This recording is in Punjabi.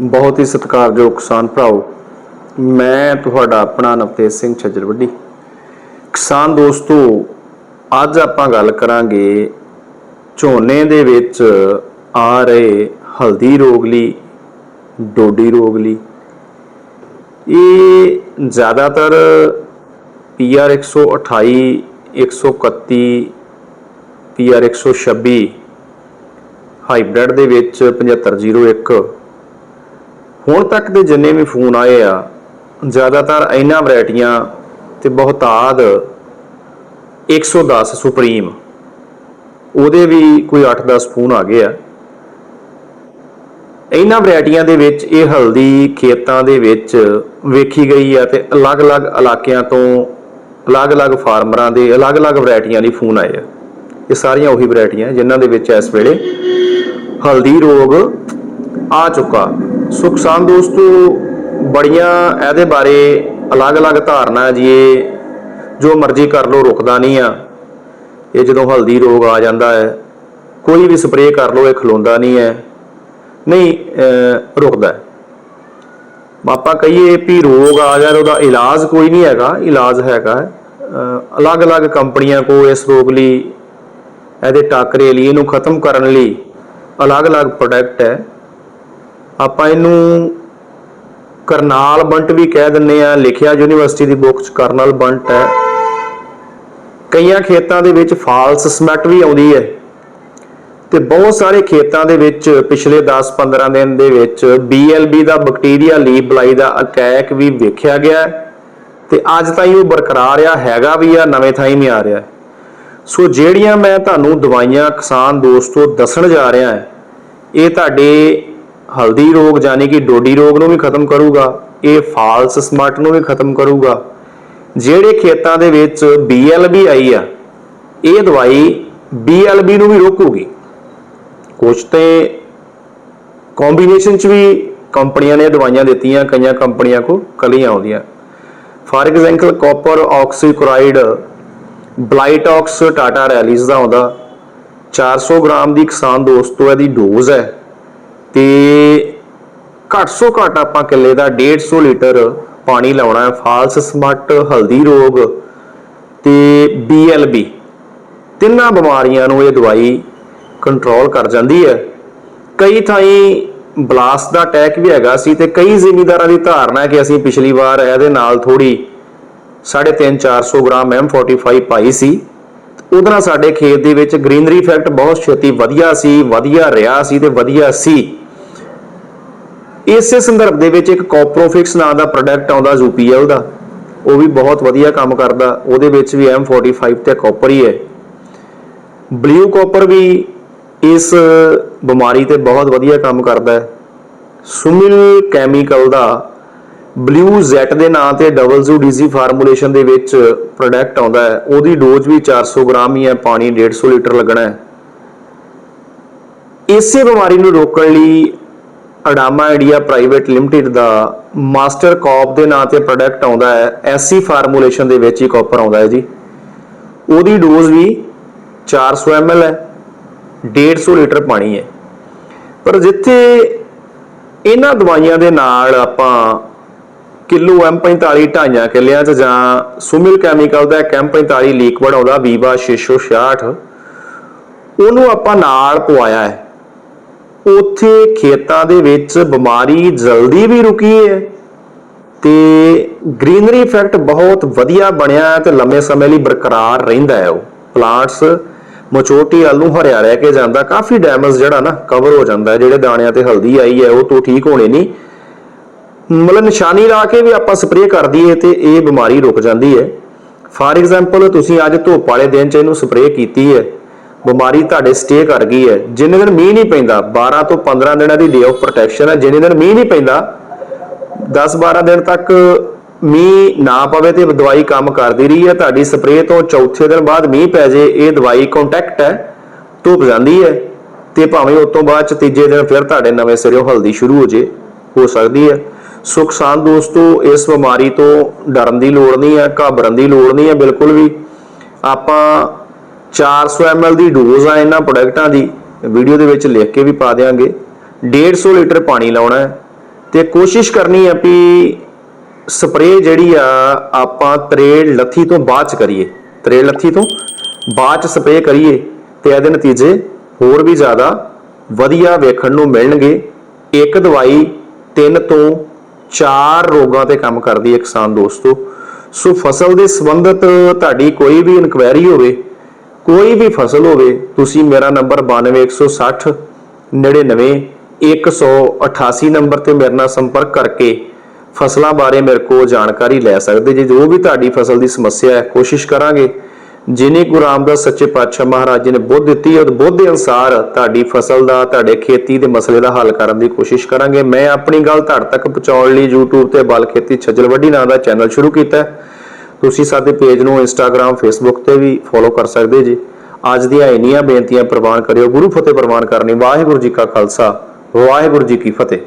ਬਹੁਤ ਹੀ ਸਤਿਕਾਰਯੋਗ ਕਿਸਾਨ ਭਰਾਓ, ਮੈਂ ਤੁਹਾਡਾ ਆਪਣਾ ਨਵਤੇਜ ਸਿੰਘ ਛੱਜਰਵੱਡੀ। ਕਿਸਾਨ ਦੋਸਤੋ, ਅੱਜ ਆਪਾਂ ਗੱਲ ਕਰਾਂਗੇ ਝੋਨੇ ਦੇ ਵਿੱਚ ਆ ਰਹੇ ਹਲਦੀ ਰੋਗ ਲਈ, ਡੋਡੀ ਰੋਗ ਲਈ। ਇਹ ਜ਼ਿਆਦਾਤਰ PR 128 131 PR 126 ਹਾਈਬ੍ਰਿਡ ਦੇ ਵਿੱਚ 7501 ਹੁਣ ਤੱਕ ਦੇ ਜਿੰਨੇ ਵੀ ਫੋਨ ਆਏ ਆ, ਜ਼ਿਆਦਾਤਰ ਇਹਨਾਂ ਵੈਰਾਈਟੀਆਂ ਤੇ ਬਹੁਤਾਤ 110 ਸੁਪਰੀਮ। ਉਹਦੇ ਵੀ ਕੋਈ 8-10 ਫੋਨ ਆ ਗਏ ਆ। ਇਹਨਾਂ ਵੈਰਾਈਟੀਆਂ ਦੇ ਵਿੱਚ ਇਹ ਹਲਦੀ ਖੇਤਾਂ ਦੇ ਵਿੱਚ ਵੇਖੀ ਗਈ ਆ ਤੇ ਅਲੱਗ-ਅਲੱਗ ਇਲਾਕਿਆਂ ਤੋਂ ਅਲੱਗ-ਅਲੱਗ ਫਾਰਮਰਾਂ ਦੇ ਅਲੱਗ-ਅਲੱਗ ਵੈਰਾਈਟੀਆਂ ਦੀ ਫੋਨ ਆਏ ਆ। ਇਹ ਸਾਰੀਆਂ ਉਹੀ ਵੈਰਾਈਟੀਆਂ ਜਿਨ੍ਹਾਂ ਦੇ ਵਿੱਚ ਇਸ ਵੇਲੇ ਹਲਦੀ ਰੋਗ ਆ ਚੁੱਕਾ। ਸੋ ਕਿਸਾਨ ਦੋਸਤੋ, ਬੜੀਆਂ ਇਹਦੇ ਬਾਰੇ ਅਲੱਗ-ਅਲੱਗ ਧਾਰਨਾ ਜੀ ਇਹ। ਜੋ ਮਰਜ਼ੀ ਕਰ ਲੋ ਰੁਕਦਾ ਨਹੀਂ ਆ। ਇਹ ਜਦੋਂ ਹਲਦੀ ਰੋਗ ਆ ਜਾਂਦਾ ਹੈ, ਕੋਈ ਵੀ ਸਪਰੇਅ ਕਰ ਲੋ ਇਹ ਖਲੋਂਦਾ ਨਹੀਂ ਹੈ। ਨਹੀਂ ਰੁਕਦਾ ਆਪਾਂ ਕਹੀਏ ਵੀ ਰੋਗ ਆ ਗਿਆ ਉਹਦਾ ਇਲਾਜ ਕੋਈ ਨਹੀਂ ਹੈਗਾ, ਇਲਾਜ ਹੈਗਾ ਅਲੱਗ-ਅਲੱਗ ਕੰਪਨੀਆਂ ਕੋ ਇਸ ਰੋਗ ਲਈ, ਇਹਦੇ ਟਾਕਰੇ ਲਈ, ਇਹਨੂੰ ਖਤਮ ਕਰਨ ਲਈ ਅਲੱਗ-ਅਲੱਗ ਪ੍ਰੋਡਕਟ ਹੈ। ਆਪਾਂ ਇਹਨੂੰ ਕਰਨਾਲ ਬੰਟ ਵੀ ਕਹਿ ਦਿੰਨੇ ਆ, ਲਿਖਿਆ ਯੂਨੀਵਰਸਿਟੀ ਦੀ ਬੁੱਕ ਚ ਕਰਨਲ ਬੰਟ ਹੈ। ਕਈਆਂ ਖੇਤਾਂ ਦੇ ਵਿੱਚ ਫਾਲਸ ਸਮੈਟ ਵੀ ਆਉਂਦੀ ਹੈ ਤੇ ਬਹੁਤ ਸਾਰੇ ਖੇਤਾਂ ਦੇ ਵਿੱਚ ਪਿਛਲੇ 10-15 ਦਿਨ ਦੇ ਵਿੱਚ BLB ਦਾ ਬੈਕਟੀਰੀਆ ਲੀਫ ਬਲਾਈ ਦਾ ਅਟੈਕ ਵੀ ਵੇਖਿਆ ਗਿਆ ਹੈ ਤੇ ਅੱਜ ਤਾਈਂ ਉਹ ਬਰਕਰਾਰ ਆ, ਹੈਗਾ ਵੀ ਆ, ਨਵੇਂ ਥਾਈਂ ਵੀ ਆ ਰਿਹਾ ਸੋ ਜਿਹੜੀਆਂ ਮੈਂ ਤੁਹਾਨੂੰ ਦਵਾਈਆਂ ਕਿਸਾਨ ਦੋਸਤੋ ਦੱਸਣ ਜਾ ਰਿਹਾ ਇਹ ਤੁਹਾਡੇ ਹਲਦੀ ਰੋਗ ਯਾਨੀ ਕਿ ਡੋਡੀ ਰੋਗ ਨੂੰ ਵੀ ਖਤਮ ਕਰੂਗਾ, ਇਹ ਫਾਲਸ ਸਮਟ ਨੂੰ ਵੀ ਖਤਮ ਕਰੂਗਾ। ਜਿਹੜੇ ਖੇਤਾਂ ਦੇ ਵਿੱਚ BLB ਆਈ ਆ, ਇਹ ਦਵਾਈ BLB ਨੂੰ ਵੀ ਰੋਕੂਗੀ। ਕੁਝ ਤੇ ਕੰਬੀਨੇਸ਼ਨ ਚ ਵੀ ਕੰਪਨੀਆਂ ਨੇ ਦਵਾਈਆਂ ਦਿੱਤੀਆਂ, ਕਈਆਂ ਕੰਪਨੀਆਂ ਕੋ ਕਲੀਆਂ ਆਉਂਦੀਆਂ। For example copper oxychloride Blitox Tata Rallis ਦਾ ਆਉਂਦਾ। 400 ਗ੍ਰਾਮ ਦੀ ਕਿਸਾਨ ਦੋਸਤੋ, ਇਹਦੀ ਡੋਜ਼ ਹੈ। ਤੇ ਘੱਟ ਸੋ ਘੱਟ ਆਪਾਂ ਕਿੱਲੇ ਦਾ 150 ਲੀਟਰ ਪਾਣੀ ਲਾਉਣਾ ਹੈ। ਫਾਲਸ ਸਮਟ ਹਲਦੀ ਰੋਗ ਤੇ BLB ਤਿੰਨਾਂ ਬਿਮਾਰੀਆਂ ਨੂੰ ਇਹ ਦਵਾਈ ਕੰਟਰੋਲ ਕਰ ਜਾਂਦੀ ਹੈ। ਕਈ ਥਾਈਂ ਬਲਾਸਟ ਦਾ ਅਟੈਕ ਵੀ ਹੈਗਾ ਸੀ ਤੇ ਕਈ ਜ਼ਿਮੀਂਦਾਰਾਂ ਦੀ ਧਾਰਨਾ ਹੈ ਕਿ ਅਸੀਂ ਪਿਛਲੀ ਵਾਰ ਇਹਦੇ ਨਾਲ ਥੋੜੀ 3.5 400 ਗ੍ਰਾਮ M45 ਪਾਈ ਸੀ। ਉਹਦੇ ਨਾਲ ਸਾਡੇ ਖੇਤ ਦੇ ਵਿੱਚ ਗ੍ਰੀਨਰੀ ਇਫੈਕਟ ਬਹੁਤ ਛੇਤੀ ਵਧੀਆ ਸੀ, ਵਧੀਆ ਰਿਹਾ ਸੀ ਤੇ ਵਧੀਆ ਸੀ। ਇਸੇ ਸੰਦਰਭ ਦੇ ਵਿੱਚ ਇੱਕ ਕੋਪਰੋਫਿਕਸ ਨਾਂ ਦਾ ਪ੍ਰੋਡਕਟ ਆਉਂਦਾ UPL ਦਾ। ਉਹ ਵੀ ਬਹੁਤ ਵਧੀਆ ਕੰਮ ਕਰਦਾ। ਉਹਦੇ ਵਿੱਚ ਵੀ M45 ਤੇ ਕਾਪਰ ਹੀ ਹੈ। ਬਲੂ ਕਾਪਰ ਵੀ ਇਸ ਬਿਮਾਰੀ ਤੇ ਬਹੁਤ ਵਧੀਆ ਕੰਮ ਕਰਦਾ ਹੈ। ਸੁਮਿਲ ਕੈਮੀਕਲ ਦਾ ਬਲੂ ਜ਼ੈਟ ਦੇ ਨਾਂ ਤੇ ਡਬਲ ਜ਼ੂ ਡੀਜ਼ੀ ਫਾਰਮੂਲੇਸ਼ਨ ਦੇ ਵਿੱਚ ਪ੍ਰੋਡਕਟ ਆਉਂਦਾ ਹੈ। ਉਹਦੀ ਡੋਜ਼ ਵੀ 400 ਗ੍ਰਾਮ ਹੀ ਹੈ। ਪਾਣੀ 150 ਲੀਟਰ ਲੱਗਣਾ ਹੈ। ਇਸੇ ਬਿਮਾਰੀ ਨੂੰ ਰੋਕਣ ਲਈ ਅਡਾਮਾ ਇੰਡੀਆ ਪ੍ਰਾਈਵੇਟ ਲਿਮਟਿਡ ਦਾ ਮਾਸਟਰ ਕਾਪ ਦੇ ਨਾਂ ਤੇ ਪ੍ਰੋਡਕਟ ਆਉਂਦਾ ਹੈ ਐਸੀ ਫਾਰਮੂਲੇਸ਼ਨ ਦੇ ਵਿੱਚ ਹੀ ਕਾਪਰ ਆਉਂਦਾ ਹੈ ਜੀ। ਉਹਦੀ ਡੋਜ਼ ਵੀ 400 ml ਹੈ 150 ਲੀਟਰ ਪਾਣੀ ਹੈ। ਪਰ ਜਿੱਥੇ ਇਹਨਾਂ ਦਵਾਈਆਂ ਦੇ ਨਾਲ ਆਪਾਂ ਕਿਲੋ M45 ਢਾਈਆਂ ਕਿੱਲਿਆਂ 'ਚ ਜਾਂ ਸੁਮਿਲ ਕੈਮੀਕਲ ਦਾ ਇੱਕ M45 ਲਿਕਵਿਡ ਆਉਂਦਾ ਵੀਵਾ 666 ਉਹਨੂੰ ਆਪਾਂ ਨਾਲ ਪਵਾਇਆ ਹੈ। ਉੱਥੇ ਖੇਤਾਂ ਦੇ ਵਿੱਚ ਬਿਮਾਰੀ ਜਲਦੀ ਵੀ ਰੁਕੀ ਹੈ ਤੇ ਗ੍ਰੀਨਰੀ ਇਫੈਕਟ ਬਹੁਤ ਵਧੀਆ ਬਣਿਆ ਹੈ ਤੇ ਲੰਮੇ ਸਮੇਂ ਲਈ ਬਰਕਰਾਰ ਰਹਿੰਦਾ ਹੈ ਉਹ। ਪਲਾਂਟਸ ਮਚੋਟੀ ਵੱਲ ਨੂੰ ਹਰਿਆ ਰਹਿ ਕੇ ਜਾਂਦਾ, ਕਾਫੀ ਡੈਮੇਜ ਜਿਹੜਾ ਨਾ ਕਵਰ ਹੋ ਜਾਂਦਾ ਜਿਹੜੇ ਦਾਣਿਆਂ ਤੇ ਹਲਦੀ ਆਈ ਹੈ, ਉਹ ਤੋਂ ਠੀਕ ਹੋਣੇ ਨਹੀਂ। ਮਤਲਬ ਨਿਸ਼ਾਨੀ ਲਾ ਕੇ ਵੀ ਆਪਾਂ ਸਪਰੇਅ ਕਰ ਦਈਏ ਤੇ ਇਹ ਬਿਮਾਰੀ ਰੁਕ ਜਾਂਦੀ ਹੈ। ਫਾਰ ਐਗਜ਼ਾਮਪਲ ਤੁਸੀਂ ਅੱਜ ਧੁੱਪ ਵਾਲੇ ਦਿਨ 'ਚ ਇਹਨੂੰ ਸਪਰੇਅ ਕੀਤੀ ਹੈ। ਬਿਮਾਰੀ ਤੁਹਾਡੇ ਸਟੇ ਕਰ ਗਈ ਹੈ। ਜਿੰਨੇ ਦਿਨ ਮੀਂਹ ਨਹੀਂ ਪੈਂਦਾ 12 ਤੋਂ 15 ਦਿਨਾਂ ਦੀ ਡੇ ਆਫ ਪ੍ਰੋਟੈਕਸ਼ਨ ਹੈ। ਜਿੰਨੇ ਦਿਨ ਮੀਂਹ ਨਹੀਂ ਪੈਂਦਾ 10-12 ਦਿਨ ਤੱਕ ਮੀਂਹ ਨਾ ਪਵੇ ਤੇ ਦਵਾਈ ਕੰਮ ਕਰਦੀ ਰਹੀ ਹੈ। ਤੁਹਾਡੀ ਸਪਰੇਅ ਤੋਂ ਚੌਥੇ ਦਿਨ ਬਾਅਦ ਮੀਂਹ ਪੈ ਜੇ, ਇਹ ਦਵਾਈ ਕੰਟੈਕਟ ਹੈ, ਧੁੱਪ ਜਾਂਦੀ ਹੈ ਤੇ ਭਾਵੇਂ ਉਸ ਤੋਂ ਬਾਅਦ ਚ ਤੀਜੇ ਦਿਨ ਫਿਰ ਤੁਹਾਡੇ ਨਵੇਂ ਸਿਰੋਂ ਹਲਦੀ ਸ਼ੁਰੂ ਹੋ ਜੇ, ਹੋ ਸਕਦੀ ਹੈ। ਸੋ ਕਿਸਾਨ ਦੋਸਤੋ, ਇਸ ਬਿਮਾਰੀ ਤੋਂ ਡਰਨ ਦੀ ਲੋੜ ਨਹੀਂ ਹੈ, ਘਾਬਰਨ ਦੀ ਲੋੜ ਨਹੀਂ ਹੈ, ਬਿਲਕੁਲ ਵੀ। ਆਪਾਂ 400 ml ਦੀ ਡੋਜ਼ ਆ ਇਹਨਾਂ ਪ੍ਰੋਡਕਟਾਂ ਦੀ। ਵੀਡੀਓ ਦੇ ਵਿੱਚ ਲਿਖ ਕੇ ਵੀ ਪਾ ਦੇਾਂਗੇ 150 ਲੀਟਰ ਪਾਣੀ ਲਾਉਣਾ ਹੈ। ਤੇ ਕੋਸ਼ਿਸ਼ ਕਰਨੀ ਆ ਵੀ ਸਪਰੇਅ ਜਿਹੜੀ ਆ, ਆਪਾਂ ਤਰੇੜ ਲੱਥੀ ਤੋਂ ਬਾਅਦ ਚ ਕਰੀਏ। ਤਰੇੜ ਲੱਥੀ ਤੋਂ ਬਾਅਦ ਚ ਸਪਰੇਅ ਕਰੀਏ ਤੇ ਇਹਦੇ ਨਤੀਜੇ ਹੋਰ ਵੀ ਜ਼ਿਆਦਾ ਵਧੀਆ ਵੇਖਣ ਨੂੰ ਮਿਲਣਗੇ। ਇੱਕ ਦਵਾਈ ਤਿੰਨ ਤੋਂ ਚਾਰ ਰੋਗਾਂ ਤੇ ਕੰਮ ਕਰਦੀ ਹੈ ਕਿਸਾਨ ਦੋਸਤੋ। ਸੋ ਫਸਲ ਦੇ ਸੰਬੰਧਤ ਤੁਹਾਡੀ ਕੋਈ ਵੀ ਇਨਕੁਆਇਰੀ ਹੋਵੇ ਕੋਈ ਵੀ ਫਸਲ ਹੋਵੇ, ਤੁਸੀਂ ਮੇਰਾ ਨੰਬਰ 92160 99 188 ਨੰਬਰ ਤੇ ਮੇਰੇ ਨਾਲ ਸੰਪਰਕ ਕਰਕੇ ਫਸਲਾਂ ਬਾਰੇ ਮੇਰੇ ਕੋਲ ਜਾਣਕਾਰੀ ਲੈ ਸਕਦੇ ਜੇ ਜੋ ਵੀ ਤੁਹਾਡੀ ਫਸਲ ਦੀ ਸਮੱਸਿਆ ਹੈ, ਕੋਸ਼ਿਸ਼ ਕਰਾਂਗੇ। ਜਿਨੇ ਗੁਰੂ ਰਾਮਦਾਸ ਸੱਚੇ ਪਾਤਸ਼ਾਹ ਮਹਾਰਾਜ ਜੀ ਨੇ ਬੁੱਧ ਦਿੱਤੀ ਹੈ ਉਹ ਬੁੱਧ ਦੇ ਅਨੁਸਾਰ ਤੁਹਾਡੀ ਫਸਲ ਦਾ, ਤੁਹਾਡੇ ਖੇਤੀ ਦੇ ਮਸਲੇ ਦਾ ਹੱਲ ਕਰਨ ਦੀ ਕੋਸ਼ਿਸ਼ ਕਰਾਂਗੇ। ਮੈਂ ਆਪਣੀ ਗੱਲ ਤੁਹਾਡੇ ਤੱਕ ਪਹੁੰਚਾਉਣ ਲਈ YouTube ਤੇ ਬਲ ਖੇਤੀ ਛੱਜਲ ਵੱਡੀ ਨਾਂ ਦਾ ਚੈਨਲ ਸ਼ੁਰੂ ਕੀਤਾ ਹੈ। ਤੁਸੀਂ ਸਾਡੇ ਪੇਜ ਨੂੰ Instagram ਫੇਸਬੁੱਕ ਤੇ ਵੀ ਫੋਲੋ ਕਰ ਸਕਦੇ ਜੀ। ਅੱਜ ਦੀਆਂ ਇੰਨੀਆਂ ਬੇਨਤੀਆਂ ਪ੍ਰਵਾਨ ਕਰਿਓ। ਗੁਰੂ ਫਤਿਹ ਪ੍ਰਵਾਨ ਕਰਨੀ। ਵਾਹਿਗੁਰੂ ਜੀ ਕਾ ਖਾਲਸਾ। ਵਾਹਿਗੁਰੂ ਜੀ ਕੀ ਫਤਿਹ।